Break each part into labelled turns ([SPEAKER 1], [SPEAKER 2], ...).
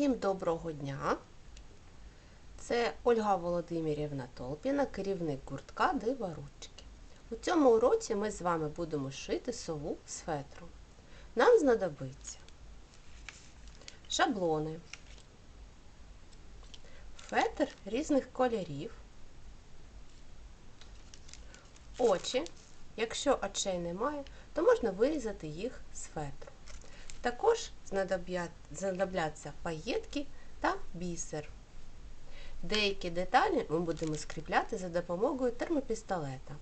[SPEAKER 1] Всім доброго дня! Це Ольга Володимирівна Толпіна, керівник гуртка Дива Ручки. У цьому уроці ми з вами будемо шити сову з фетру. Нам знадобиться шаблони, фетр різних кольорів, очі. Якщо очей немає, то можна вирізати їх з фетру. Також знадобляться паєтки та бісер. Деякі деталі ми будемо скріпляти за допомогою термопістолета.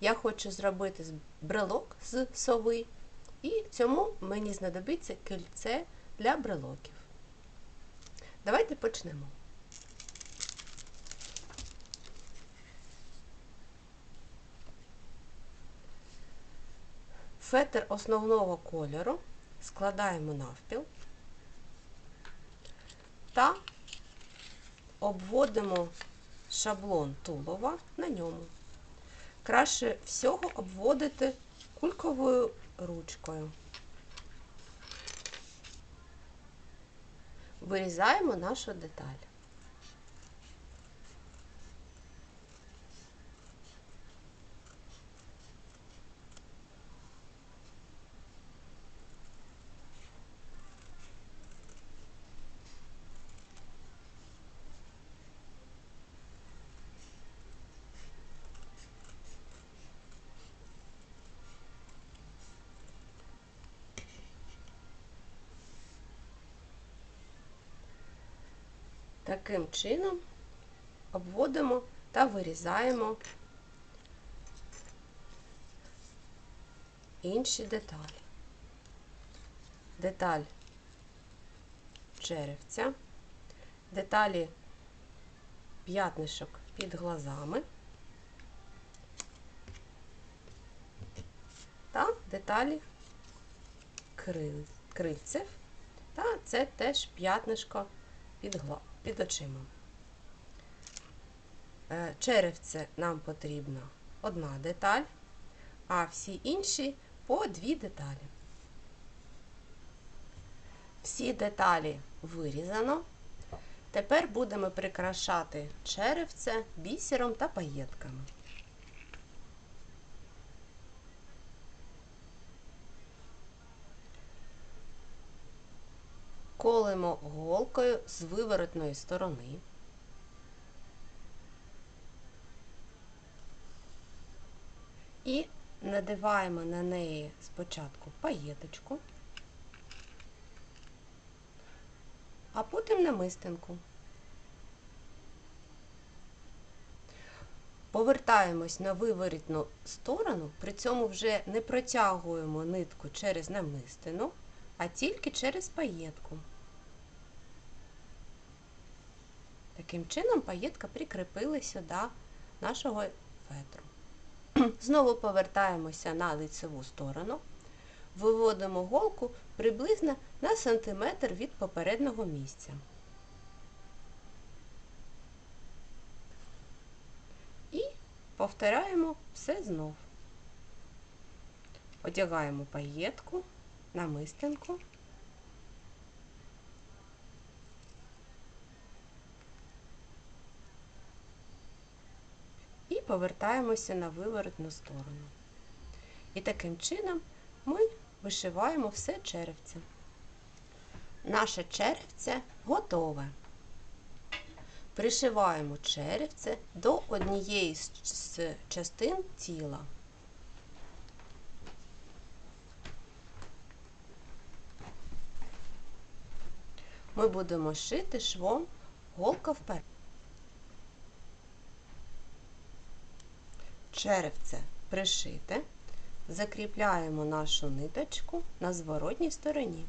[SPEAKER 1] Я хочу зробити брелок з сови, і цьому мені знадобиться кільце для брелоків. Давайте почнемо. Фетр основного кольору складаємо навпіл та обводимо шаблон тулова на ньому. Краще всього обводити кульковою ручкою. Вирізаємо нашу деталь. Таким чином обводимо та вирізаємо інші деталі. Деталь черевця, деталі п'ятнишок під глазами та деталі крильців, та це теж п'ятнишко під глазами під очима. Е, черевце нам потрібна одна деталь, а всі інші по дві деталі. Всі деталі вирізано. Тепер будемо прикрашати черевце бісером та паєтками. Колемо голкою з виворотної сторони. І надиваємо на неї спочатку паєточку, а потім намистинку. Повертаємось на виворітну сторону, при цьому вже не протягуємо нитку через намистину, а тільки через паєтку. Таким чином паєтка прикріпилася до нашого фетру. Знову повертаємося на лицеву сторону, виводимо голку приблизно на сантиметр від попереднього місця. І повторяємо все знов. Одягаємо паєтку, намистинку. повертаємося на виворотну сторону. І таким чином ми вишиваємо все черевце. Наше черевце готове. Пришиваємо черевце до однієї з частин тіла. Ми будемо шити швом голка вперед. черевце пришите, закріпляємо нашу ниточку на зворотній стороні.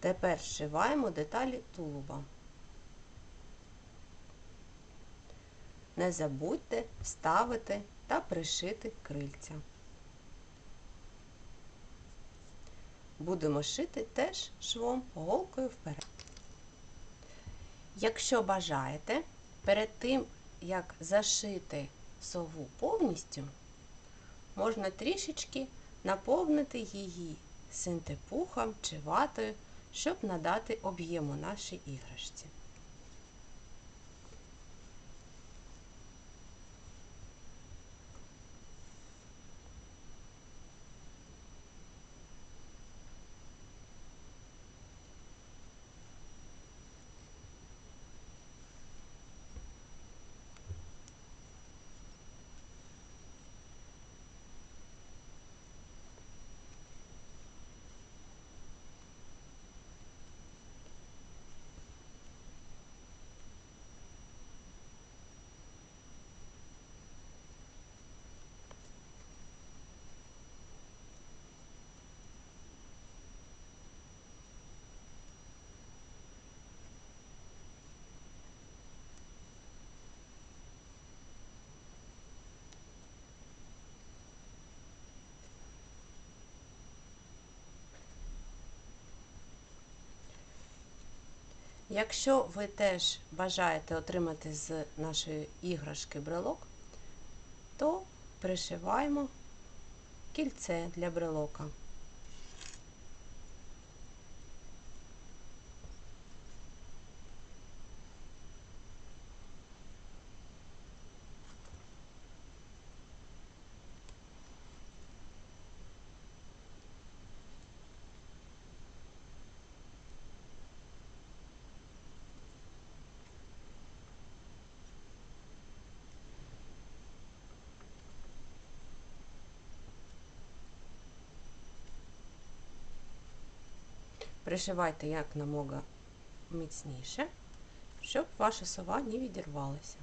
[SPEAKER 1] Тепер зшиваємо деталі тулуба. Не забудьте вставити та пришити крильця. будемо шити теж швом голкою вперед. Якщо бажаєте, перед тим, як зашити сову повністю, можна трішечки наповнити її синтепухом чи ватою, щоб надати об'єму нашій іграшці. Якщо ви теж бажаєте отримати з нашої іграшки брелок, то пришиваємо кільце для брелока. Пришивайте як намога міцніше, щоб ваша сова не відірвалася.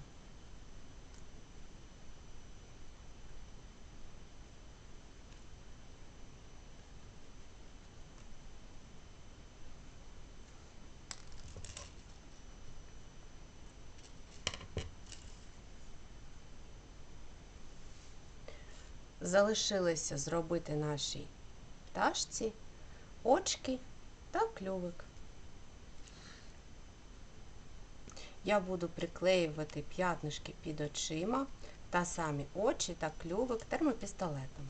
[SPEAKER 1] Залишилося зробити нашій пташці очки та кльовик. Я буду приклеювати п'ятнишки під очима та самі очі та клювик термопістолетом.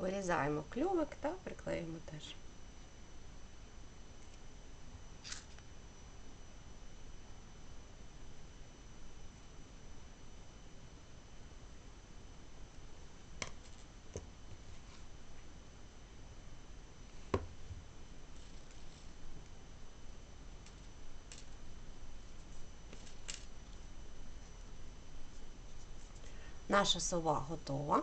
[SPEAKER 1] Вирізаємо клювик та приклеїмо теж. Наша сова готова.